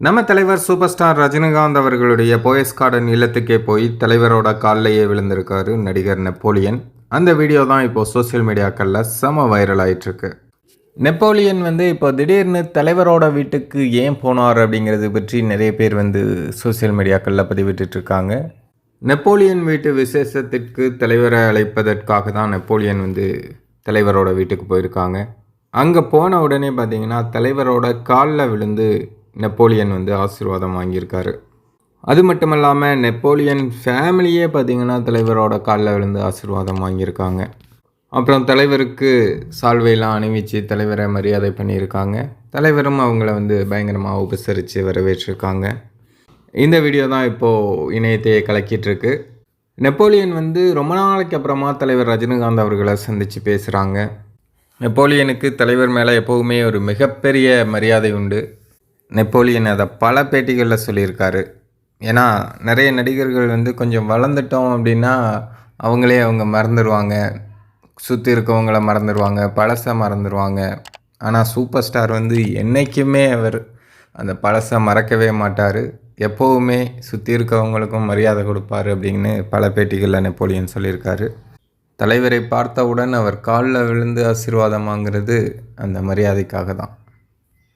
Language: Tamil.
நம்ம தலைவர் சூப்பர் ஸ்டார் ரஜினிகாந்த் அவர்களுடைய போயஸ் கார்டன் இல்லத்துக்கே போய் தலைவரோட காலிலேயே விழுந்திருக்காரு நடிகர் நெப்போலியன். அந்த வீடியோ தான் இப்போ சோஷியல் மீடியாக்களில் செம வைரல் ஆயிட்டிருக்கு. நெப்போலியன் வந்து இப்போ திடீர்னு தலைவரோட வீட்டுக்கு ஏன் போனார் அப்படிங்கிறது பற்றி நிறைய பேர் வந்து சோஷியல் மீடியாக்களில் பதிவிட்டுருக்காங்க நெப்போலியன் வீட்டு விசேஷத்திற்கு தலைவரை அழைப்பதற்காக தான் நெப்போலியன் வந்து தலைவரோட வீட்டுக்கு போயிருக்காங்க. அங்கே போன உடனே பார்த்தீங்கன்னா தலைவரோட காலில் விழுந்து நெப்போலியன் வந்து ஆசீர்வாதம் வாங்கியிருக்காரு. அது மட்டும் இல்லாமல் நெப்போலியன் ஃபேமிலியே பார்த்திங்கன்னா தலைவரோட காலில் விழுந்து ஆசீர்வாதம் வாங்கியிருக்காங்க. அப்புறம் தலைவருக்கு சால்வையெல்லாம் அணிவிச்சு தலைவரை மரியாதை பண்ணியிருக்காங்க. தலைவரும் அவங்கள வந்து பயங்கரமாக உபசரித்து வரவேற்றிருக்காங்க. இந்த வீடியோ தான் இப்போது இணையத்தையே கலக்கிட்டுருக்கு. நெப்போலியன் வந்து ரொம்ப நாளைக்கு அப்புறமா தலைவர் ரஜினிகாந்த் அவர்களை சந்தித்து பேசுகிறாங்க நெப்போலியனுக்கு தலைவர் மேலே எப்போவுமே ஒரு மிகப்பெரிய மரியாதை உண்டு. நெப்போலியன் அதை பல பேட்டிகளில் சொல்லியிருக்காரு. ஏன்னா நிறைய நடிகர்கள் வந்து கொஞ்சம் வளர்ந்துட்டோம் அப்படின்னா அவங்களே அவங்க மறந்துடுவாங்க சுற்றி இருக்கவங்கள மறந்துடுவாங்க பழசை மறந்துடுவாங்க ஆனால் சூப்பர் ஸ்டார் வந்து என்றைக்குமே அவர் அந்த பழசை மறக்கவே மாட்டார். எப்போவுமே சுற்றி இருக்கவங்களுக்கும் மரியாதை கொடுப்பாரு அப்படின்னு பல பேட்டிகளில் நெப்போலியன் சொல்லியிருக்காரு. தலைவரை பார்த்தவுடன் அவர் காலில் விழுந்து ஆசீர்வாதம் வாங்கிறது அந்த மரியாதைக்காக தான்.